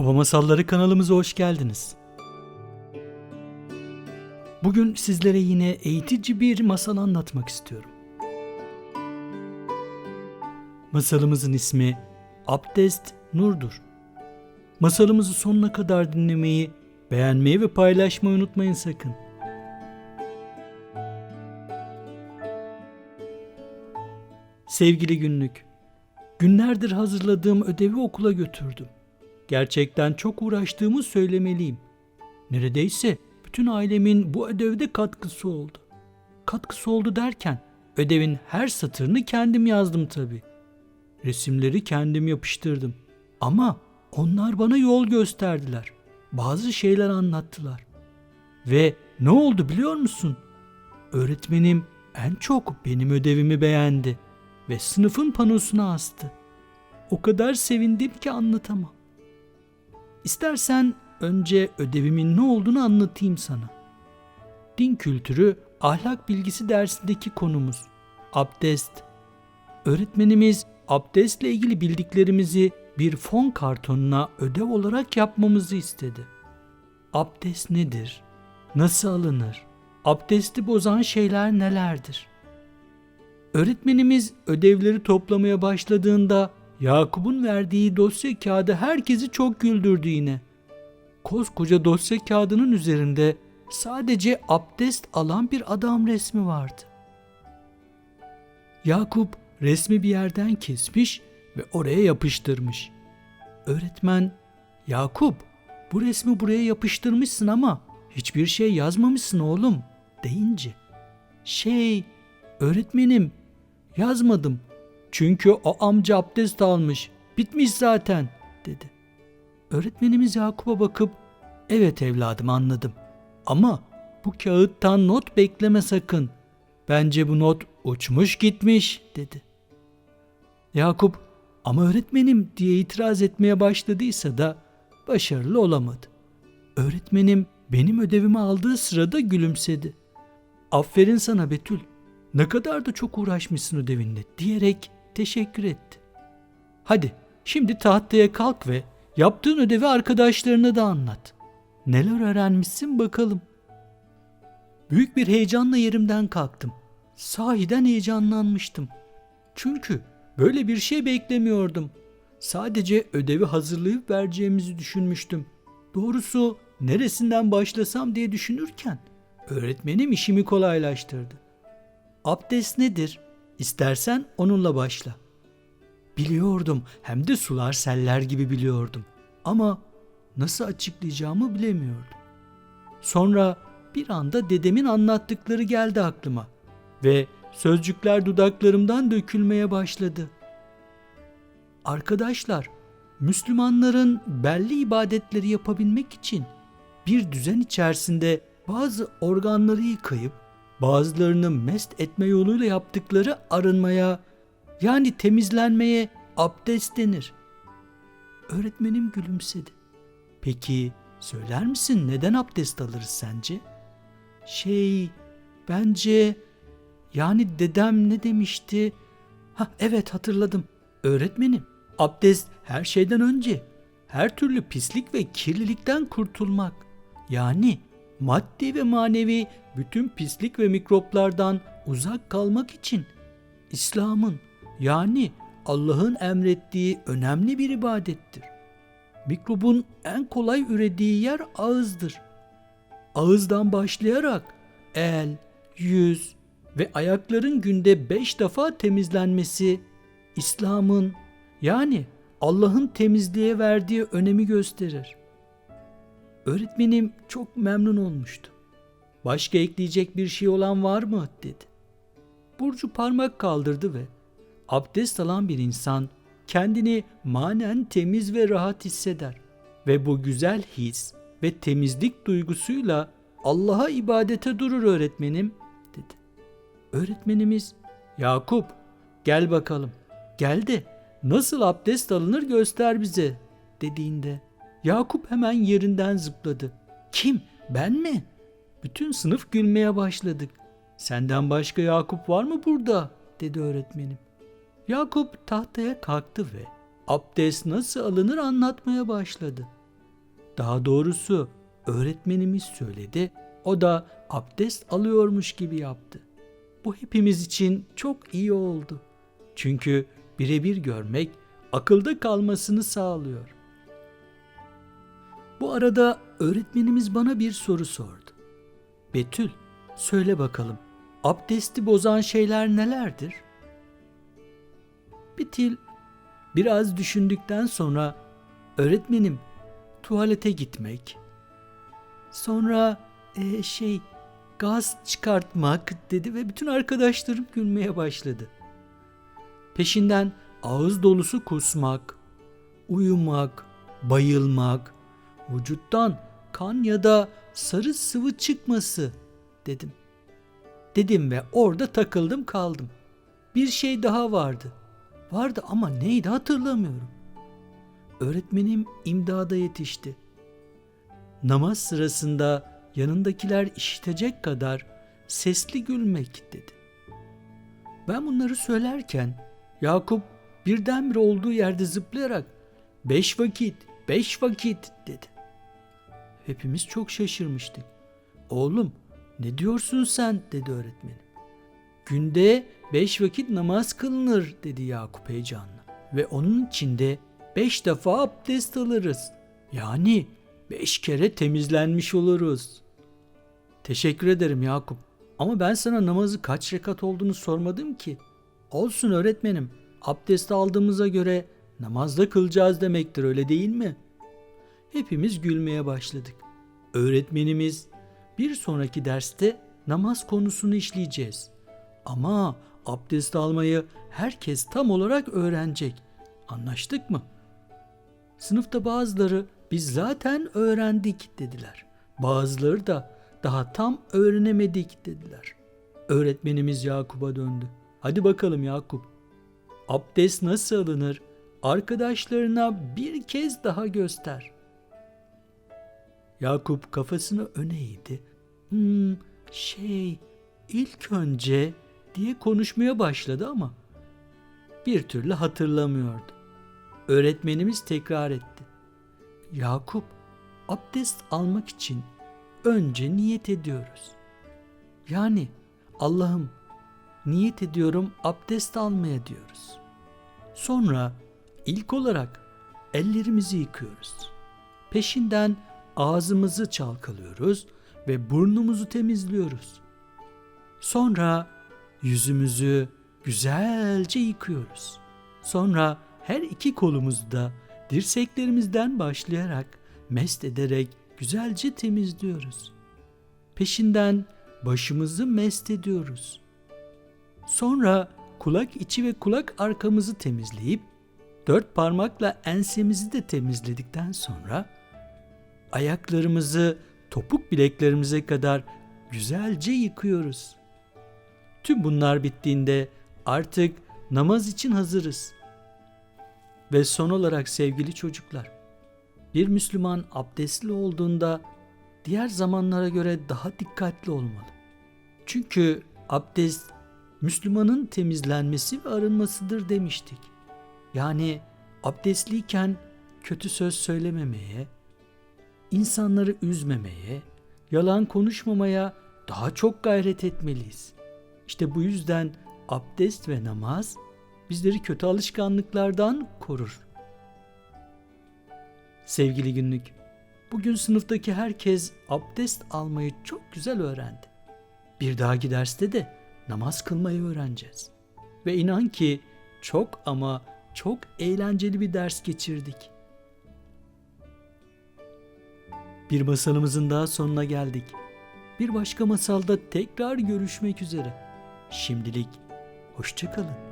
Baba Masalları kanalımıza hoş geldiniz. Bugün sizlere yine eğitici bir masal anlatmak istiyorum. Masalımızın ismi Abdest Nurdur. Masalımızı sonuna kadar dinlemeyi, beğenmeyi ve paylaşmayı unutmayın sakın. Sevgili günlük, günlerdir hazırladığım ödevi okula götürdüm. Gerçekten çok uğraştığımı söylemeliyim. Neredeyse bütün ailemin bu ödevde katkısı oldu. Katkısı oldu derken ödevin her satırını kendim yazdım tabii. Resimleri kendim yapıştırdım. Ama onlar bana yol gösterdiler. Bazı şeyler anlattılar. Ve ne oldu biliyor musun? Öğretmenim en çok benim ödevimi beğendi ve sınıfın panosuna astı. O kadar sevindim ki anlatamam. İstersen önce ödevimin ne olduğunu anlatayım sana. Din kültürü ahlak bilgisi dersindeki konumuz. Abdest. Öğretmenimiz abdestle ilgili bildiklerimizi bir fon kartonuna ödev olarak yapmamızı istedi. Abdest nedir? Nasıl alınır? Abdesti bozan şeyler nelerdir? Öğretmenimiz ödevleri toplamaya başladığında Yakup'un verdiği dosya kağıdı herkesi çok güldürdü yine. Koskoca dosya kağıdının üzerinde sadece abdest alan bir adam resmi vardı. Yakup resmi bir yerden kesmiş ve oraya yapıştırmış. Öğretmen, Yakup bu resmi buraya yapıştırmışsın ama hiçbir şey yazmamışsın oğlum deyince. Şey, öğretmenim yazmadım çünkü o amca abdest almış. Bitmiş zaten dedi. Öğretmenimiz Yakup'a bakıp evet evladım anladım. Ama bu kağıttan not bekleme sakın. Bence bu not uçmuş gitmiş dedi. Yakup ama öğretmenim diye itiraz etmeye başladıysa da başarılı olamadı. Öğretmenim benim ödevimi aldığı sırada gülümsedi. Aferin sana Betül. Ne kadar da çok uğraşmışsın ödevinle diyerek teşekkür etti. Hadi şimdi tahtaya kalk ve yaptığın ödevi arkadaşlarına da anlat. Neler öğrenmişsin bakalım. Büyük bir heyecanla yerimden kalktım. Sahiden heyecanlanmıştım. Çünkü böyle bir şey beklemiyordum. Sadece ödevi hazırlayıp vereceğimizi düşünmüştüm. Doğrusu neresinden başlasam diye düşünürken öğretmenim işimi kolaylaştırdı. Abdest nedir? İstersen onunla başla. Biliyordum hem de sular seller gibi biliyordum. Ama nasıl açıklayacağımı bilemiyordum. Sonra bir anda dedemin anlattıkları geldi aklıma ve sözcükler dudaklarımdan dökülmeye başladı. Arkadaşlar, Müslümanların belli ibadetleri yapabilmek için bir düzen içerisinde bazı organları yıkayıp bazılarını mest etme yoluyla yaptıkları arınmaya yani temizlenmeye abdest denir. Öğretmenim gülümsedi. Peki söyler misin neden abdest alırız sence? Şey bence yani dedem ne demişti? Ha evet hatırladım. Öğretmenim abdest her şeyden önce her türlü pislik ve kirlilikten kurtulmak. Yani maddi ve manevi bütün pislik ve mikroplardan uzak kalmak için İslam'ın yani Allah'ın emrettiği önemli bir ibadettir. Mikrobun en kolay ürediği yer ağızdır. Ağızdan başlayarak el, yüz ve ayakların günde beş defa temizlenmesi İslam'ın yani Allah'ın temizliğe verdiği önemi gösterir. Öğretmenim çok memnun olmuştu. Başka ekleyecek bir şey olan var mı dedi. Burcu parmak kaldırdı ve abdest alan bir insan kendini manen temiz ve rahat hisseder ve bu güzel his ve temizlik duygusuyla Allah'a ibadete durur öğretmenim dedi. Öğretmenimiz Yakup gel bakalım gel de nasıl abdest alınır göster bize dediğinde Yakup hemen yerinden zıpladı. Kim ben mi? Bütün sınıf gülmeye başladık. Senden başka Yakup var mı burada? dedi öğretmenim. Yakup tahtaya kalktı ve abdest nasıl alınır anlatmaya başladı. Daha doğrusu öğretmenimiz söyledi. O da abdest alıyormuş gibi yaptı. Bu hepimiz için çok iyi oldu. Çünkü birebir görmek akılda kalmasını sağlıyor. Bu arada öğretmenimiz bana bir soru sordu. Betül, söyle bakalım, abdesti bozan şeyler nelerdir? Betül biraz düşündükten sonra öğretmenim tuvalete gitmek, sonra eee, şey gaz çıkartmak dedi ve bütün arkadaşlarım gülmeye başladı. Peşinden ağız dolusu kusmak, uyumak, bayılmak, vücuttan kan ya da sarı sıvı çıkması dedim. Dedim ve orada takıldım kaldım. Bir şey daha vardı. Vardı ama neydi hatırlamıyorum. Öğretmenim imdada yetişti. Namaz sırasında yanındakiler işitecek kadar sesli gülmek dedi. Ben bunları söylerken Yakup birdenbire olduğu yerde zıplayarak beş vakit, beş vakit dedi. Hepimiz çok şaşırmıştık. Oğlum ne diyorsun sen dedi öğretmenim. Günde beş vakit namaz kılınır dedi Yakup heyecanla. Ve onun içinde beş defa abdest alırız. Yani beş kere temizlenmiş oluruz. Teşekkür ederim Yakup. Ama ben sana namazı kaç rekat olduğunu sormadım ki. Olsun öğretmenim. Abdest aldığımıza göre namazda kılacağız demektir öyle değil mi? Hepimiz gülmeye başladık. Öğretmenimiz bir sonraki derste namaz konusunu işleyeceğiz. Ama abdest almayı herkes tam olarak öğrenecek. Anlaştık mı? Sınıfta bazıları biz zaten öğrendik dediler. Bazıları da daha tam öğrenemedik dediler. Öğretmenimiz Yakup'a döndü. Hadi bakalım Yakup. Abdest nasıl alınır? Arkadaşlarına bir kez daha göster. Yakup kafasını öne eğdi. Hmm, şey, ilk önce diye konuşmaya başladı ama bir türlü hatırlamıyordu. Öğretmenimiz tekrar etti. Yakup, abdest almak için önce niyet ediyoruz. Yani Allah'ım niyet ediyorum abdest almaya diyoruz. Sonra ilk olarak ellerimizi yıkıyoruz. Peşinden ağzımızı çalkalıyoruz ve burnumuzu temizliyoruz. Sonra yüzümüzü güzelce yıkıyoruz. Sonra her iki kolumuzu da dirseklerimizden başlayarak mest ederek güzelce temizliyoruz. Peşinden başımızı mest ediyoruz. Sonra kulak içi ve kulak arkamızı temizleyip dört parmakla ensemizi de temizledikten sonra ayaklarımızı topuk bileklerimize kadar güzelce yıkıyoruz. Tüm bunlar bittiğinde artık namaz için hazırız. Ve son olarak sevgili çocuklar, bir Müslüman abdestli olduğunda diğer zamanlara göre daha dikkatli olmalı. Çünkü abdest Müslümanın temizlenmesi ve arınmasıdır demiştik. Yani abdestliyken kötü söz söylememeye, insanları üzmemeye, yalan konuşmamaya daha çok gayret etmeliyiz. İşte bu yüzden abdest ve namaz bizleri kötü alışkanlıklardan korur. Sevgili günlük, bugün sınıftaki herkes abdest almayı çok güzel öğrendi. Bir dahaki derste de namaz kılmayı öğreneceğiz. Ve inan ki çok ama çok eğlenceli bir ders geçirdik. Bir masalımızın daha sonuna geldik. Bir başka masalda tekrar görüşmek üzere. Şimdilik hoşçakalın.